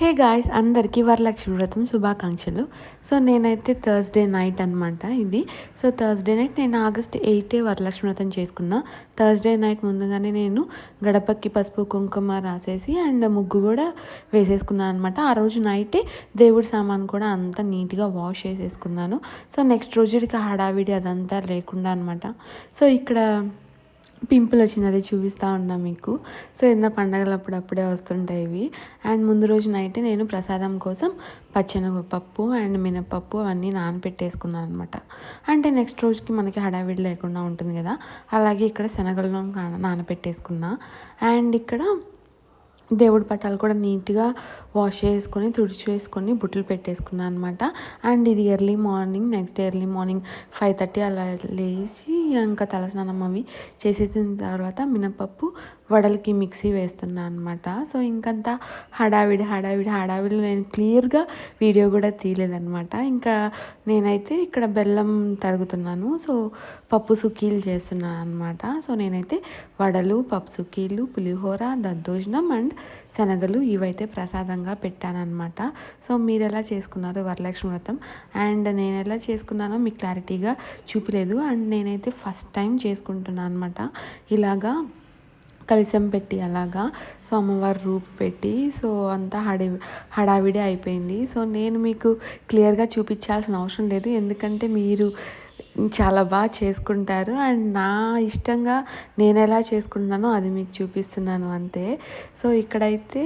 Hey guys అందరికీ వరలక్ష్మి వ్రతం శుభాకాంక్షలు. సో నేనైతే థర్స్డే నైట్ అనమాట ఇది. సో థర్స్డే నైట్ నేను ఆగస్ట్ ఎయిటే వరలక్ష్మి వ్రతం చేసుకున్నా. థర్స్డే నైట్ ముందుగానే నేను గడపకి పసుపు కుంకుమ రాసేసి అండ్ ముగ్గు కూడా వేసేసుకున్నాను అనమాట ఆ రోజు నైటే దేవుడి సామాన్ కూడా అంతా నీట్గా వాష్ చేసేసుకున్నాను. సో నెక్స్ట్ రోజుకి హడావిడి అదంతా లేకుండా అనమాట సో ఇక్కడ పింపుల్ వచ్చినది చూపిస్తూ ఉన్నా మీకు. సో ఎన్న పండగలు అప్పుడప్పుడే వస్తుంటాయి ఇవి. అండ్ ముందు రోజు నైట్ నేను ప్రసాదం కోసం పప్పు అండ్ మినపప్పు అవన్నీ నానపెట్టేసుకున్నాను అనమాట అంటే నెక్స్ట్ రోజుకి మనకి హడావిడి లేకుండా ఉంటుంది కదా. అలాగే ఇక్కడ శనగలను నానపెట్టేసుకున్నా. అండ్ ఇక్కడ దేవుడి పటాలు కూడా నీట్గా వాష్ చేసుకొని తుడిచి వేసుకొని బుట్టలు పెట్టేసుకున్నాను అనమాట అండ్ ఇది early morning next day early morning five thirty అలా లేచి ఇంకా తలస్నానం అవి చేసేసిన తర్వాత మినపప్పు వడలకి మిక్సీ వేస్తున్నాను అనమాట సో ఇంకంతా హడావిడి హడావిడి హడావిడి నేను క్లియర్గా వీడియో కూడా తీయలేదనమాట ఇంకా నేనైతే ఇక్కడ బెల్లం తరుగుతున్నాను. సో పప్పు సుక్కీలు చేస్తున్నాను అనమాట సో నేనైతే వడలు పప్పు సుక్కీలు పులిహోర దద్దోజనం అండ్ శనగలు ఇవైతే ప్రసాదంగా పెట్టానమాట సో మీరు ఎలా చేసుకున్నారు వరలక్ష్మి వ్రతం? అండ్ నేను ఎలా చేసుకున్నానో మీకు క్లారిటీగా చూపలేదు. అండ్ నేనైతే ఫస్ట్ టైం చేసుకుంటున్నాను అనమాట ఇలాగా కలిసం పెట్టి అలాగా. సో అమ్మవారి రూపు పెట్టి సో అంతా హడి హడావిడి అయిపోయింది. సో నేను మీకు క్లియర్గా చూపించాల్సిన అవసరం లేదు. ఎందుకంటే మీరు చాలా బాగా చేసుకుంటారు. అండ్ నా ఇష్టంగా నేను ఎలా చేసుకుంటున్నానో అది మీకు చూపిస్తున్నాను అంతే. సో ఇక్కడైతే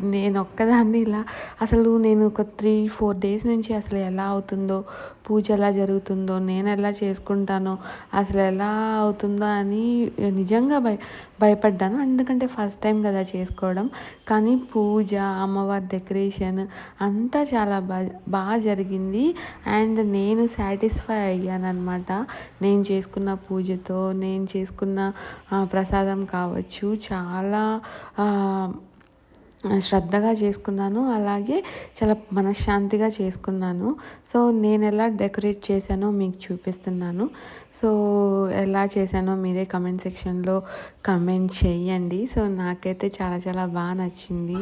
నేను ఒక్కదాన్ని ఇలా అసలు నేను ఒక త్రీ ఫోర్ డేస్ నుంచి అసలు ఎలా అవుతుందో పూజ ఎలా జరుగుతుందో నేను ఎలా చేసుకుంటానో అసలు ఎలా అవుతుందో అని నిజంగా భయ భయపడ్డాను. ఎందుకంటే ఫస్ట్ టైం కదా చేసుకోవడం. కానీ పూజ అమ్మవారి డెకరేషన్ అంతా చాలా బాగా బాగా జరిగింది. అండ్ నేను సాటిస్ఫై అయ్యాను అనమాట నేను చేసుకున్న పూజతో నేను చేసుకున్న ప్రసాదం కావచ్చు చాలా శ్రద్ధగా చేసుకున్నాను. అలాగే చాలా మనశ్శాంతిగా చేసుకున్నాను. సో నేను ఎలా డెకరేట్ చేశానో మీకు చూపిస్తున్నాను. సో ఎలా చేశానో మీరే కమెంట్ సెక్షన్లో కమెంట్ చేయండి. సో నాకైతే చాలా చాలా బాగా నచ్చింది.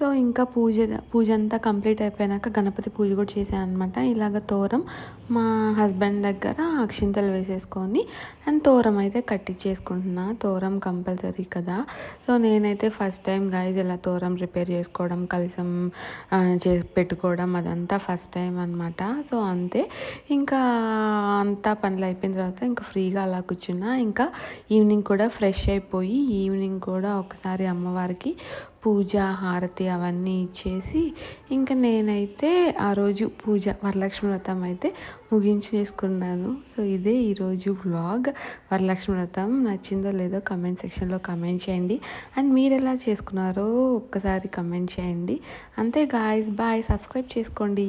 సో ఇంకా పూజ పూజ అంతా కంప్లీట్ అయిపోయాక గణపతి పూజ కూడా చేశాను అనమాట ఇలాగ తోరం మా హస్బెండ్ దగ్గర అక్షింతలు వేసేసుకొని అండ్ తోరం అయితే కట్టించేసుకుంటున్నా తోరం కంపల్సరీ కదా. సో నేనైతే ఫస్ట్ టైం గాయస్ ఇలా తోరం రిపేర్ చేసుకోవడం కలిసం చే పెట్టుకోవడం అదంతా ఫస్ట్ టైం అనమాట సో అంతే. ఇంకా అంతా పనులు అయిపోయిన తర్వాత ఇంకా ఫ్రీగా అలా కూర్చున్నా. ఇంకా ఈవినింగ్ కూడా ఫ్రెష్ అయిపోయి ఈవినింగ్ కూడా ఒకసారి అమ్మవారికి పూజ హారతి అవన్నీ ఇచ్చేసి ఇంకా నేనైతే ఆ రోజు పూజ వరలక్ష్మి వ్రతం అయితే ముగించేసుకున్నాను సో ఇదే ఈరోజు వ్లాగ్. వరలక్ష్మి వ్రతం నచ్చిందో లేదో కమెంట్ సెక్షన్లో కమెంట్ చేయండి. అండ్ మీరు ఎలా చేసుకున్నారో ఒక్కసారి కమెంట్ చేయండి. అంతే గాయస్ బాయ్ సబ్స్క్రైబ్ చేసుకోండి.